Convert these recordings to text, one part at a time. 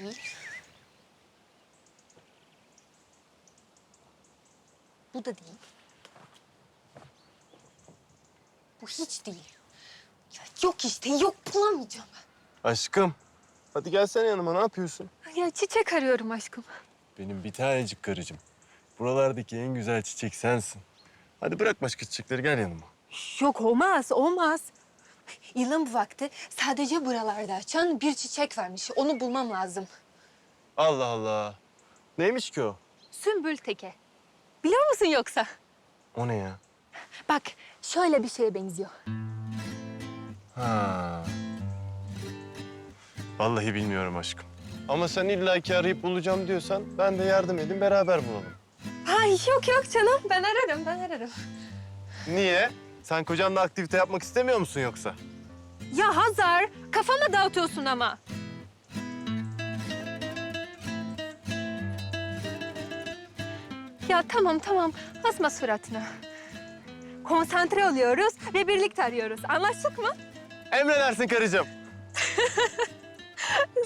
değil. Bu da değil. Bu hiç değil. Ya yok işte, yok bulamayacağım. Aşkım, hadi gelsene yanıma. Ne yapıyorsun? Ya çiçek arıyorum aşkım. Benim bir tanecik karıcığım. Buralardaki en güzel çiçek sensin. Hadi bırak başka çiçekleri, gel yanıma. Yok olmaz, olmaz. Yılın bu vakti sadece buralarda açan bir çiçek varmış. Onu bulmam lazım. Allah Allah. Neymiş ki o? Sümbül teke. Biliyor musun yoksa? O ne ya? Bak şöyle bir şeye benziyor. Ha. Vallahi bilmiyorum aşkım. Ama sen illaki arayıp bulacağım diyorsan ben de yardım edin beraber bulalım. Ay yok yok canım ben ararım ben ararım. Niye? Sen kocanla aktivite yapmak istemiyor musun yoksa? Ya Hazar kafama dağıtıyorsun ama. Ya tamam tamam asma suratına. Konsantre oluyoruz ve birlikte arıyoruz. Anlaştık mı? Emredersin karıcığım.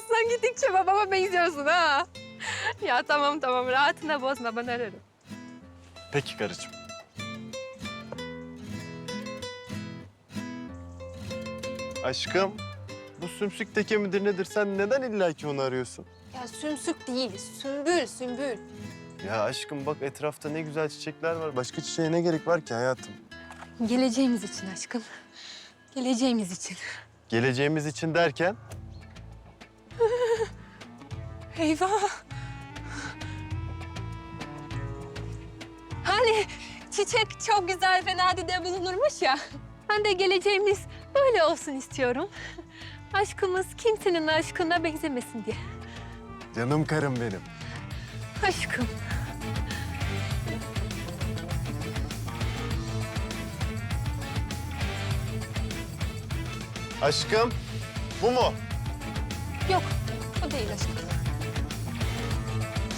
Sen gittikçe babama benziyorsun ha. Ya tamam tamam rahatına bozma ben ararım. Peki karıcığım. Aşkım, bu sümsük teke midir nedir? Sen neden illaki onu arıyorsun? Ya sümsük değil sümbül sümbül. Ya aşkım bak etrafta ne güzel çiçekler var. Başka çiçeğe ne gerek var ki hayatım? Geleceğimiz için aşkım. Geleceğimiz için. Geleceğimiz için derken Eyvah. Hani çiçek çok güzel ve nadide bulunurmuş ya. Ben de geleceğimiz böyle olsun istiyorum. Aşkımız kimsenin aşkına benzemesin diye. canım karım benim. Aşkım. Aşkım, bu mu? Yok, o değil aşkım.